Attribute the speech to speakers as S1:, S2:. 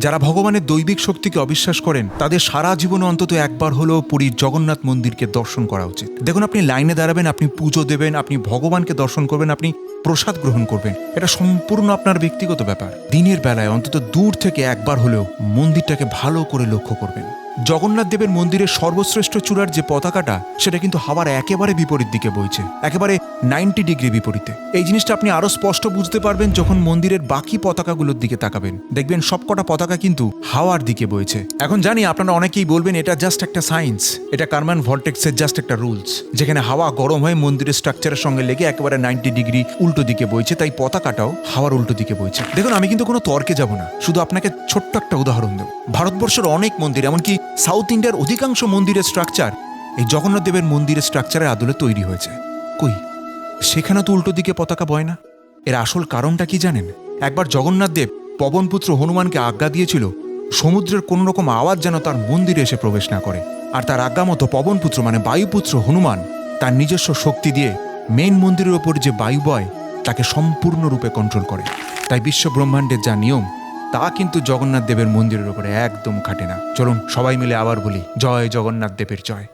S1: যারা ভগবানের দৈবিক শক্তিকে অবিশ্বাস করেন, তাদের সারা জীবনে অন্তত একবার হলেও পুরীর জগন্নাথ মন্দিরকে দর্শন করা উচিত। দেখুন, আপনি লাইনে দাঁড়াবেন, আপনি পুজো দেবেন, আপনি ভগবানকে দর্শন করবেন, আপনি প্রসাদ গ্রহণ করবেন। এটা সম্পূর্ণ আপনার ব্যক্তিগত ব্যাপার। দিনের বেলায় অন্তত দূর থেকে একবার হলেও মন্দিরটাকে ভালো করে লক্ষ্য করবেন। জগন্নাথ দেবের মন্দিরের সর্বশ্রেষ্ঠ চূড়ার যে পতাকাটা, সেটা কিন্তু হাওয়ার একেবারে বিপরীত দিকে বইছে। একেবারে নাইনটি ডিগ্রি বিপরীতে। এই জিনিসটা আপনি আরও স্পষ্ট বুঝতে পারবেন যখন মন্দিরের বাকি পতাকাগুলোর দিকে তাকাবেন। দেখবেন সবকটা পতাকা কিন্তু হাওয়ার দিকে বইছে। এখন জানি আপনারা অনেকেই বলবেন, এটা জাস্ট একটা সায়েন্স এটা কার্মান ভল্টেক্সের জাস্ট একটা রুলস যেখানে হাওয়া গরম হয়ে মন্দিরের স্ট্রাকচারের সঙ্গে লেগে একেবারে নাইনটি ডিগ্রি উল্টো দিকে বইছে, তাই পতাকাটাও হাওয়ার উল্টো দিকে বইছে। দেখুন, আমি কিন্তু কোনো তর্কে যাব না। শুধু আপনাকে ছোট্ট একটা উদাহরণ দেব। ভারতবর্ষের অনেক মন্দির, এমনকি সাউথ ইন্ডিয়ার অধিকাংশ মন্দিরের স্ট্রাকচার এই জগন্নাথ দেবের মন্দিরের স্ট্রাকচারের আদলে তৈরি হয়েছে। কই? সেখানে তো উল্টো দিকে পতাকা বয় না। এর আসল কারণটা কি জানেন? একবার জগন্নাথ দেব পবনপুত্র হনুমানকে আজ্ঞা দিয়েছিল, সমুদ্রের কোনো রকম আওয়াজ যেন তার মন্দিরে এসে প্রবেশ না করে। আর তার আজ্ঞা মতো পবনপুত্র মানে বায়ুপুত্র হনুমান, তার নিজস্ব শক্তি দিয়ে মেন মন্দিরের ওপর যে বায়ু বয়, তাকে সম্পূর্ণরূপে কন্ট্রোল করে। তাই বিশ্ব ব্রহ্মাণ্ডের যা নিয়ম তা কিন্তু জগন্নাথ দেবের মন্দিরের উপরে একদম খাটে না। চলুন সবাই মিলে আবার বলি, জয় জগন্নাথ দেবের জয়।